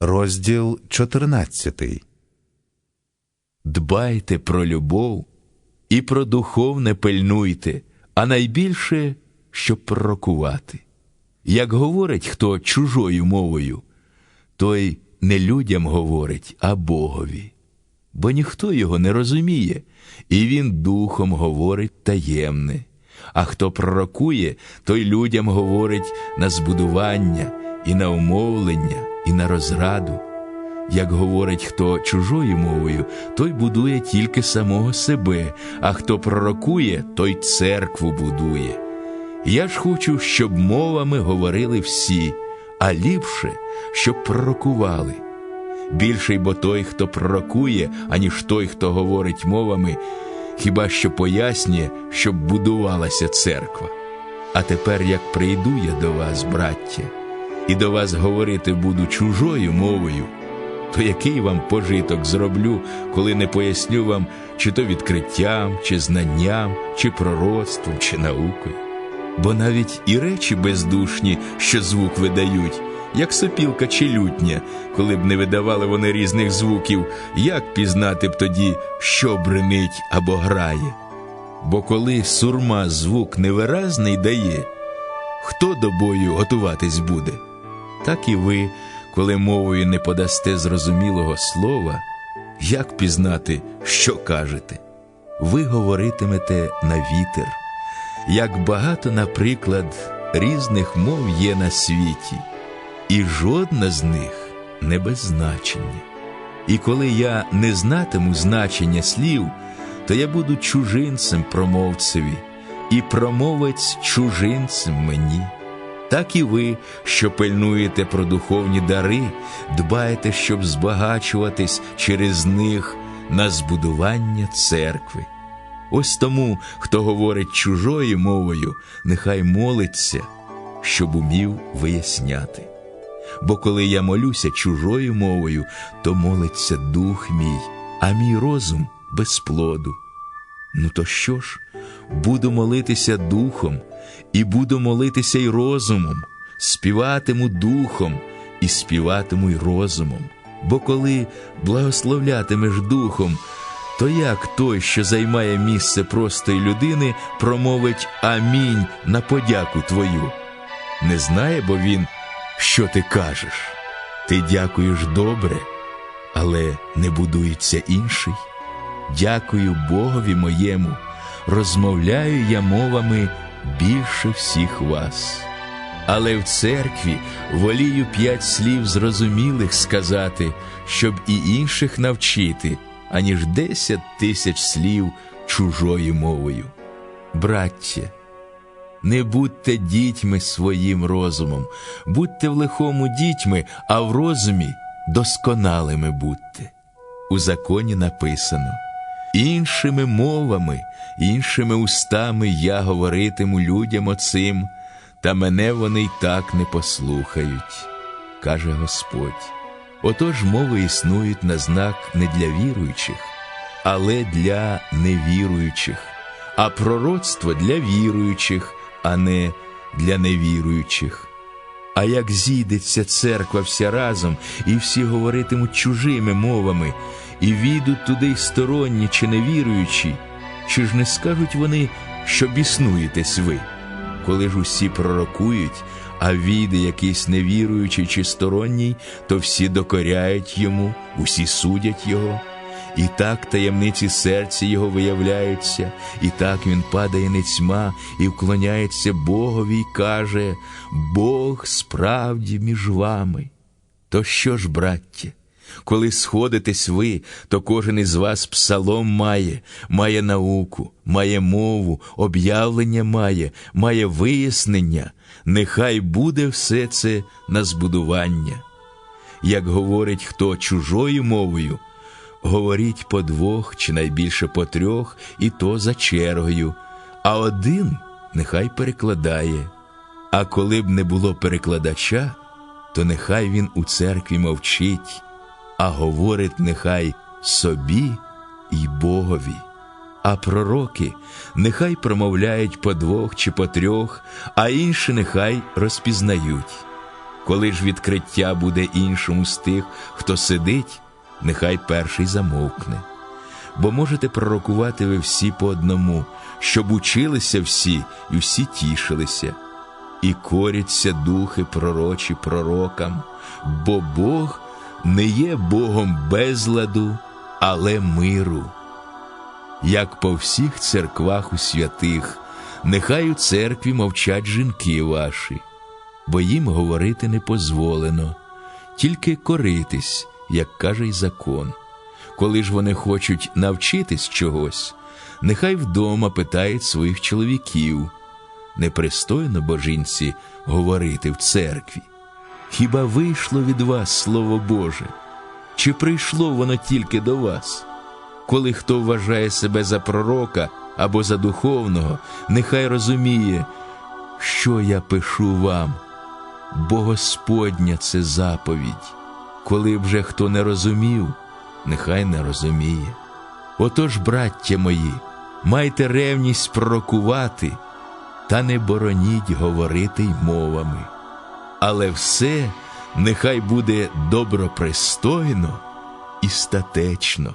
Розділ 14 Дбайте про любов і про духовне пильнуйте, а найбільше, щоб пророкувати. Як говорить хто чужою мовою, той не людям говорить, а Богові, бо ніхто його не розуміє, і він духом говорить таємне. А хто пророкує, той людям говорить на збудування і на умовлення, і на розраду. Як говорить хто чужою мовою, той будує тільки самого себе, а хто пророкує, той церкву будує. Я ж хочу, щоб мовами говорили всі, а ліпше, щоб пророкували. Більший бо той, хто пророкує, аніж той, хто говорить мовами, хіба що пояснює, щоб будувалася церква. А тепер, як прийду я до вас, браття, і до вас говорити буду чужою мовою, то який вам пожиток зроблю, коли не поясню вам, чи то відкриттям, чи знанням, чи пророцтвом, чи наукою? Бо навіть і речі бездушні, що звук видають, як сопілка чи лютня, коли б не видавали вони різних звуків, як пізнати б тоді, що бренить або грає? Бо коли сурма звук невиразний дає, хто до бою готуватись буде? Так і ви, коли мовою не подасте зрозумілого слова, як пізнати, що кажете? Ви говоритимете на вітер, як багато, наприклад, різних мов є на світі, і жодна з них не без значення. І коли я не знатиму значення слів, то я буду чужинцем промовцеві, і промовець чужинцем мені. Так і ви, що пильнуєте про духовні дари, дбаєте, щоб збагачуватись через них на збудування церкви. Ось тому, хто говорить чужою мовою, нехай молиться, щоб умів виясняти. Бо коли я молюся чужою мовою, то молиться дух мій, а мій розум без плоду. Ну то що ж, буду молитися духом, і буду молитися й розумом, співатиму духом і співатиму й розумом. Бо коли благословлятимеш духом, то як той, що займає місце простої людини, промовить амінь на подяку твою? Не знає, бо він, що ти кажеш. Ти дякуєш добре, але не будується інший. Дякую Богові моєму, розмовляю я мовами більше всіх вас. Але в церкві волію п'ять слів зрозумілих сказати, щоб і інших навчити, аніж десять тисяч слів чужою мовою. Браття, не будьте дітьми своїм розумом, будьте в лихому дітьми, а в розумі досконалими будьте. У законі написано іншими мовами, іншими устами я говоритиму людям оцим, та мене вони й так не послухають, каже Господь. Отож мови існують на знак не для віруючих, але для невіруючих, а пророцтво для віруючих, а не для невіруючих. А як зійдеться церква вся разом, і всі говоритимуть чужими мовами, і війдуть туди й сторонні чи невіруючі, чи ж не скажуть вони, що біснуєтесь ви? Коли ж усі пророкують, а війде якийсь невіруючий чи сторонній, то всі докоряють йому, усі судять його. І так таємниці серця його виявляються, і так він падає нецьма і вклоняється Богові й каже: Бог справді між вами. То що ж, браття? Коли сходитесь ви, то кожен із вас псалом має, має науку, має мову, об'явлення має, має вияснення, нехай буде все це на збудування. Як говорить хто чужою мовою, говоріть по двох чи найбільше по трьох, і то за чергою, а один нехай перекладає. А коли б не було перекладача, то нехай він у церкві мовчить а говорить нехай собі й Богові. А пророки нехай промовляють по двох чи по трьох, а інші нехай розпізнають. Коли ж відкриття буде іншому з тих, хто сидить, нехай перший замовкне. Бо можете пророкувати ви всі по одному, щоб училися всі і всі тішилися, і коряться духи пророчі пророкам, бо Бог не є Богом безладу, але миру. Як по всіх церквах у святих, нехай у церкві мовчать жінки ваші, бо їм говорити не позволено, тільки коритись, як каже й закон. Коли ж вони хочуть навчитись чогось, нехай вдома питають своїх чоловіків. Непристойно бо жінці говорити в церкві. Хіба вийшло від вас Слово Боже? Чи прийшло воно тільки до вас? Коли хто вважає себе за пророка або за духовного, нехай розуміє, що я пишу вам, бо Господня це заповідь. Коли б же хто не розумів, нехай не розуміє. Отож, браття мої, майте ревність пророкувати, та не бороніть говорити й мовами. Але все нехай буде добропристойно і статечно.